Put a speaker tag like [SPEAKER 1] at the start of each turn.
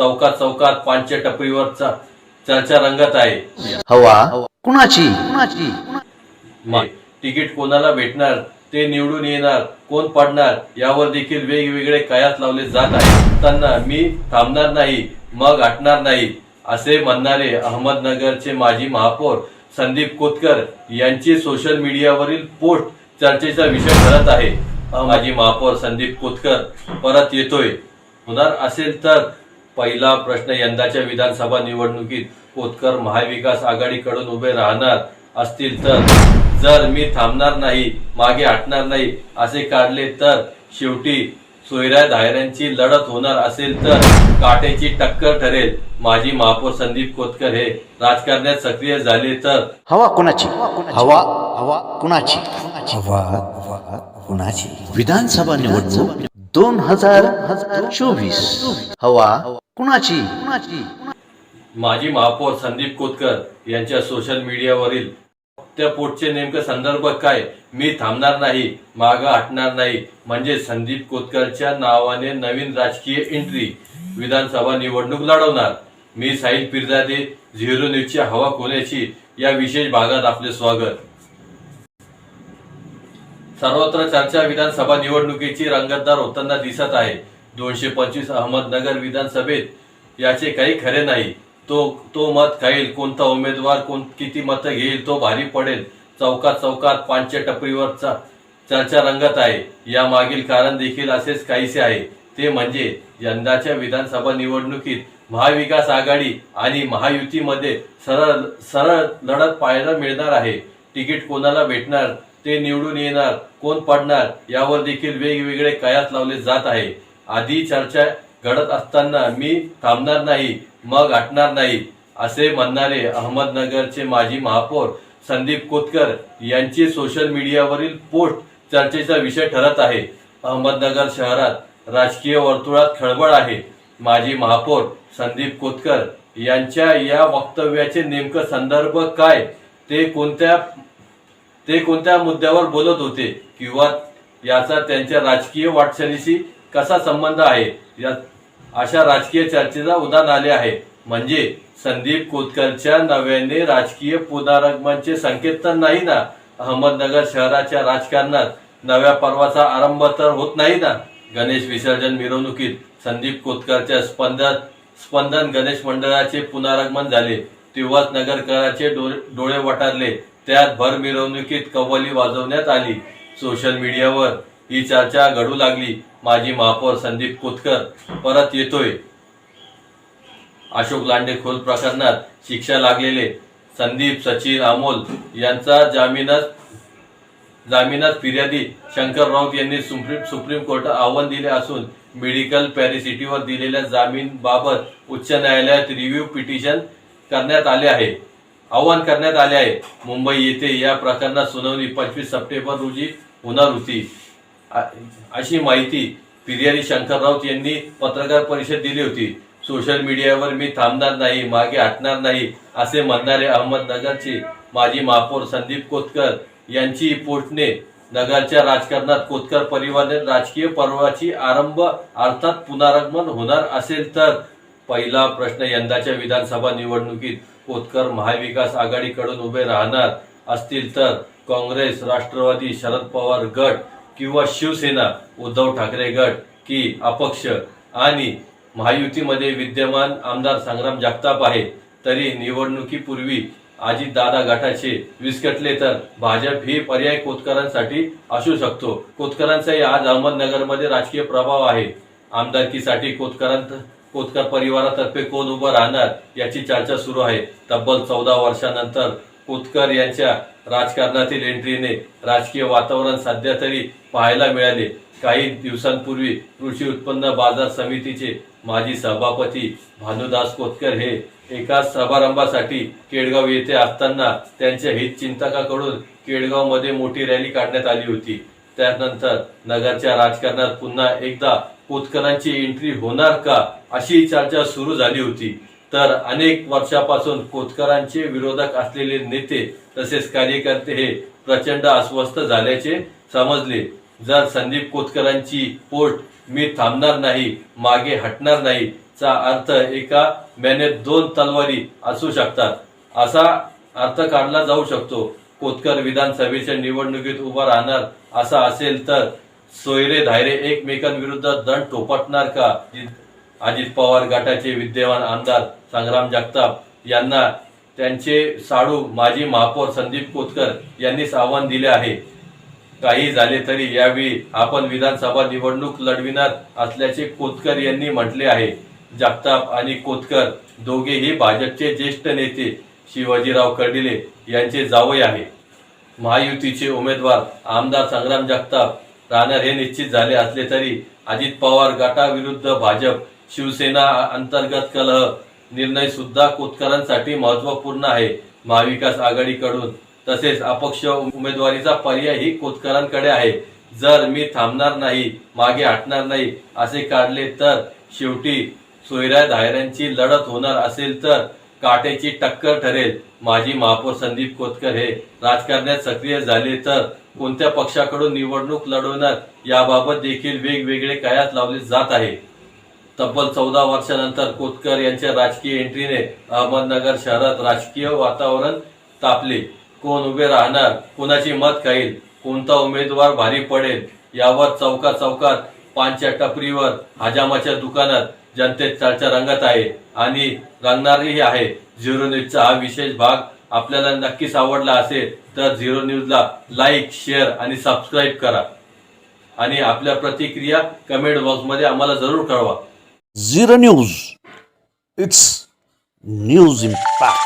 [SPEAKER 1] चौकात चौकात पांच्या टपरीवर चर्चा रंगत आहे.
[SPEAKER 2] हवा. कुणाची? कुणाची?
[SPEAKER 1] मा- तिकीट कोणाला भेटणार ते निवडून येणार कोण पडणार यावर देखील वेगवेगळे कयास लावले जात आहे त्यांना मी थांबणार नाही मग हटणार नाही असे म्हणणारे अहमदनगरचे माजी महापौर संदीप कोतकर यांची सोशल मीडियावरील पोस्ट चर्चेचा विषय ठरत आहे. माजी महापौर संदीप कोतकर परत येतोय. होणार असेल तर पहिला प्रश्न यंदाच्या विधानसभा निवडणुकीत कोतकर महाविकास आघाडीकडून उभे राहणार असतील तर? जर मी थांबणार नाही मागे हटणार नाही असे काढले तर शेवटी सोयऱ्या धायऱ्यांची लढत होणार असेल तर काट्याची टक्कर ठरेल. माजी महापौर संदीप कोतकर हे राजकारणात सक्रिय झाले तर?
[SPEAKER 2] हवा कुणाची? हवा हवा कुणाची? हवा हवा कुणाची? विधानसभा निवडणूक दोन हजार चोवीस. हवा कुणाची? कुणाची
[SPEAKER 1] माजी महापौर संदीप कोतकर यांच्या सोशल मीडियावरील त्या पोटचे नेमकं संदर्भ काय? मी थांबणार नाही मागं हटणार नाही. म्हणजे संदीप कोतकरच्या नावाने नवीन राजकीय एंट्री विधानसभा निवडणूक लढवणार. मी साहिल पिरदादे झिरो न्यूजच्या हवा कोण्याची या विशेष भागात आपले स्वागत. सर्वत्र चर्चा विधानसभा निवडणुकीची रंगतदार होताना दिसत आहे. दोनशे पंचवीस अहमदनगर विधानसभेत याचे काही खरे नाही. तो तो मत खाईल कोणता उमेदवार कोण किती मतं घेईल तो भारी पडेल. चौकात चौकात पांच्या टपरीवर चर्चा रंगत आहे. या मागील कारण देखील असेच काहीसे आहे. ते म्हणजे यंदाच्या विधानसभा निवडणुकीत महाविकास आघाडी आणि महायुतीमध्ये सरळ सरळ लढत पाहायला मिळणार आहे. तिकीट कोणाला भेटणार ते निवडून येणार. कोण पडणार यावर देखील वेगवेगळे कयास लावले जात आहे. आधी चर्चा घडत असताना मी थांबणार नाही मग हटणार नाही असे म्हणणारे अहमदनगरचे माजी महापौर संदीप कोतकर यांची सोशल मीडियावरील पोस्ट चर्चेचा विषय ठरत आहे. अहमदनगर शहरात राजकीय वर्तुळात खळबळ आहे. माजी महापौर संदीप कोतकर यांच्या या वक्तव्याचे नेमकं संदर्भ काय? ते कोणत्या ते कोणत्या मुद्द्यावर बोलत होते किंवा याचा त्यांच्या राजकीय वाटचालीशी कसा संबंध आहे? या अशा राजकीय चर्चेचा उदाहरण आले आहे. म्हणजे संदीप कोतकरच्या नव्याने राजकीय पुनरागमनचे संकेत तर नाही ना? अहमदनगर शहराच्या राजकारणात नव्या पर्वाचा आरंभ तर होत नाही ना? गणेश विसर्जन मिरवणुकीत संदीप कोतकरच्या स्पंदन स्पंदन गणेश मंडळाचे पुनरागमन झाले. तेव्हाच नगरकराचे डोळे डोळे वटारले. त्यात भर मिरवणुकीत कव्वाली वाजवण्यात आली. सोशल मीडियावर ही चर्चा घडू लागली. माजी महापौर संदीप कोतकर परत येतोय. अशोक लांडे खोल प्रकरणात शिक्षा लागलेले संदीप सचिन अमोल यांचा जामिनात जामिनात फिर्यादी शंकर राऊत यांनी सुप्रीम सुप्रीम कोर्टात आव्हान दिले असून मेडिकल पॅरिसिटीवर दिलेल्या जामीन बाबत उच्च न्यायालयात रिव्ह्यू पिटिशन करण्यात आले आहे. आवाहन करण्यात आले आहे. मुंबई येथे या प्रकरणात सुनावणी पंचवीस सप्टेंबर रोजी होणार होती. अशी माहिती फिर्यादी शंकर राऊत यांनी पत्रकार परिषद दिली होती. सोशल मीडियावर मी थांबणार नाही मागे हटणार नाही असे म्हणणारे अहमदनगरचे माजी महापौर संदीप कोतकर यांची पोस्टने नगरच्या राजकारणात कोतकर परिवाराने राजकीय पर्वाची आरंभ अर्थात पुनरागमन होणार असेल तर पहिला प्रश्न यंदाच्या विधानसभा निवडणुकीत कोतकर महाविकास आघाडीकडून उभे राहणार असतील तर काँग्रेस राष्ट्रवादी शरद पवार गट किंवा शिवसेना उद्धव ठाकरे गट की अपक्ष आणि महायुतीमध्ये विद्यमान आमदार संग्राम जगताप आहे. तरी निवडणुकीपूर्वी दादा गटाचे विस्कटले तर भाजप हे पर्याय कोतकरांसाठी असू शकतो. कोतकरांचाही आज अहमदनगरमध्ये राजकीय प्रभाव आहे. आमदारकीसाठी कोतकरांत कोतकर परिवारातर्फे कोण उभं राहणार याची चर्चा सुरू आहे. तब्बल चौदा वर्षानंतर कोतकर यांच्या राजकारणातील एंट्रीने राजकीय वातावरण सध्या तरी पाहायला मिळाले. काही दिवसांपूर्वी कृषी उत्पन्न बाजार समितीचे माजी सभापती भानुदास कोतकर हे एका समारंभासाठी केडगाव येथे असताना त्यांच्या हितचिंतकाकडून केडगावमध्ये मोठी रॅली काढण्यात आली होती. त्यानंतर नगरच्या राजकारणात पुन्हा एकदा कोतकरांची एंट्री होणार का अशी चर्चा सुरू झाली होती. तर अनेक वर्षापासून कोतकरांचे विरोधक असलेले नेते तसेच कार्यकर्ते हे प्रचंड अस्वस्थ झाल्याचे समजले. जर संदीप कोतकरांची पोट मी थांबणार नाही मागे हटणार नाही चा अर्थ एका मेहनत दोन तलवारी असू शकतात. असा अर्थ काढला जाऊ शकतो. कोतकर विधानसभेच्या निवडणुकीत उभा राहणार असा असेल तर सोयरे धायरे एकमेकांविरुद्ध दंड टोपटणार का? अजित पवार गटाचे विद्यमान आमदार संग्राम जगताप यांना त्यांचे साडू माजी महापौर संदीप कोतकर यांनीच आव्हान दिले आहे. काही झाले तरी यावेळी आपण विधानसभा निवडणूक लढविणार असल्याचे कोतकर यांनी म्हटले आहे. जगताप आणि कोतकर दोघेही भाजपचे ज्येष्ठ नेते शिवाजीराव कर्डिले यांचे जावई आहे. महायुतीचे उमेदवार आमदार संग्राम जगताप राहणार हे निश्चित झाले असले तरी अजित पवार गटाविरुद्ध भाजप शिवसेना अंतर्गत कलह. निर्णय सुद्धा कोतकरांसाठी महत्त्वपूर्ण आहे महाविकास आघाडीकडून. तसेच अपक्ष उमेदवारीचा पर्यायही कोतकरांकडे आहे. जर मी थांबणार नाही मागे हटणार नाही असे काढले तर शेवटी सोयऱ्या धायऱ्यांची लढत होणार असेल तर काटेची टक्कर ठरेल. माजी महापौर संदीप कोतकर हे राजकारणात सक्रिय झाले तर कोणत्या पक्षाकडून निवडणूक लढवणार याबाबत देखील वेगवेगळे कयास लावले जात आहे. तब्बल चौदा वर्षानंतर कोतकर यांच्या राजकीय एंट्रीने अहमदनगर शहरात राजकीय वातावरण तापले. कोण उभे राहणार कोणाची मत खाईल कोणता उमेदवार भारी पडेल यावर चौका चौकात पानच्या टपरीवर हजामाच्या दुकानात जनतेत चर्चा रंगत आहे. आणि रंगणारही आहे. झिरो न्यूजचा हा विशेष भाग आपल्याला नक्कीच आवडला असेल तर झिरो न्यूजला लाईक शेअर आणि सबस्क्राईब करा. आणि आपल्या प्रतिक्रिया कमेंट बॉक्समध्ये आम्हाला जरूर कळवा.
[SPEAKER 2] Zero news. It's news impact.